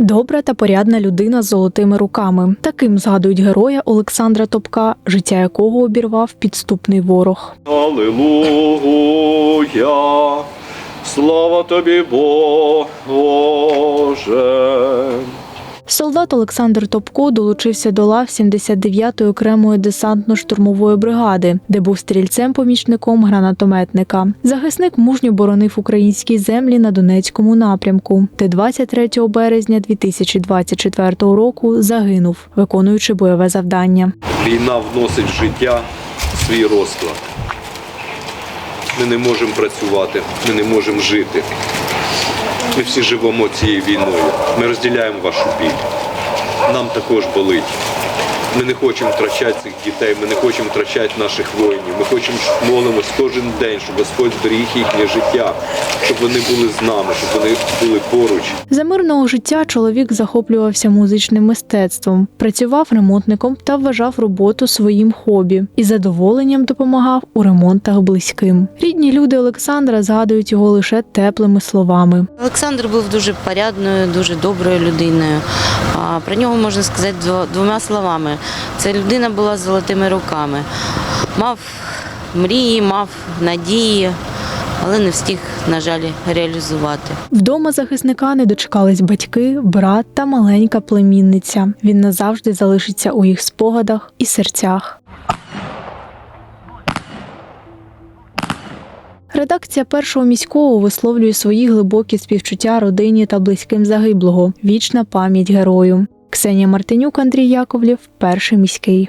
Добра та порядна людина з золотими руками. Таким згадують героя Олександра Топка, життя якого обірвав підступний ворог. Аллилуйя, слава тобі, Боже. Солдат Олександр Топко долучився до лав 79-ї окремої десантно-штурмової бригади, де був стрільцем-помічником гранатометника. Захисник мужньо боронив українські землі на Донецькому напрямку, де 23 березня 2024 року загинув, виконуючи бойове завдання. Війна вносить в життя свій розклад. Ми не можемо працювати, ми не можемо жити. Ми всі живемо цією війною. Ми розділяємо вашу біль. Нам також болить. Ми не хочемо втрачати цих дітей, ми не хочемо втрачати наших воїнів. Ми хочемо молимось кожен день, щоб Господь зберіг їхнє життя, щоб вони були з нами, щоб вони були поруч. За мирного життя чоловік захоплювався музичним мистецтвом, працював ремонтником та вважав роботу своїм хобі і задоволенням допомагав у ремонтах близьким. Рідні люди Олександра згадують його лише теплими словами. Олександр був дуже порядною, дуже доброю людиною. Про нього можна сказати дво- двома словами. Це людина була з золотими руками. Мав мрії, мав надії, але не встиг, на жаль, реалізувати. Вдома захисника не дочекались батьки, брат та маленька племінниця. Він назавжди залишиться у їх спогадах і серцях. Редакція першого міського висловлює свої глибокі співчуття родині та близьким загиблого. Вічна пам'ять герою. Ксенія Мартинюк, Андрій Яковлів, перший міський.